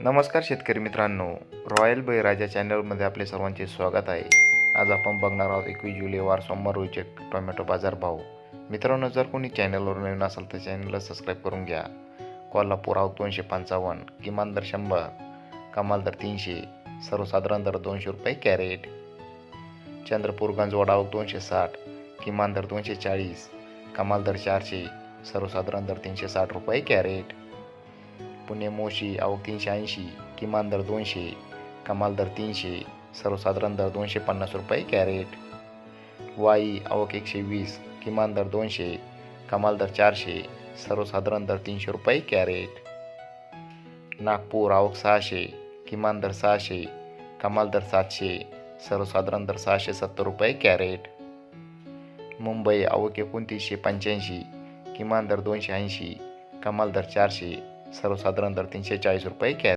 नमस्कार शेतकरी मित्रांनो. रॉयल बळीराजा चॅनलमध्ये आपले सर्वांचे स्वागत आहे. आज आपण बघणार आहोत एकवीस जुलै वार सोमवार रोजचे टोमॅटो बाजार भाव. मित्रांनो जर कोणी चॅनलवर नवीन असेल तर चॅनलला सबस्क्राईब करून घ्या. कोल्हापूर आव दोनशे पंचावन्न किमान दर शंभर कमाल दर तीनशे सर्वसाधारण दर दोनशे रुपये कॅरेट. चंद्रपूर गंजवाड आवक दोनशे साठ किमान दर दोनशे चाळीस कमाल दर चारशे सर्वसाधारण दर तीनशे साठ रुपये कॅरेट. पुणे मोशी आवक तीनशे ऐंशी किमान दर दोनशे कमाल दर तीनशे सर्वसाधारण दर दोनशे पन्नास रुपये कॅरेट. वाई आवक एकशे वीस किमान दर दोनशे कमाल दर चारशे सर्वसाधारण दर तीनशे रुपये कॅरेट. नागपूर आवक सहाशे किमान दर सहाशे कमाल दर सातशे सर्वसाधारण दर सहाशे सत्तर रुपये कॅरेट. मुंबई आवक एकोणतीसशे पंच्याऐंशी किमान दर दोनशे ऐंशी कमाल दर चारशे सर्वसाधारण तर तीनशे चाळीस रुपये कॅरेट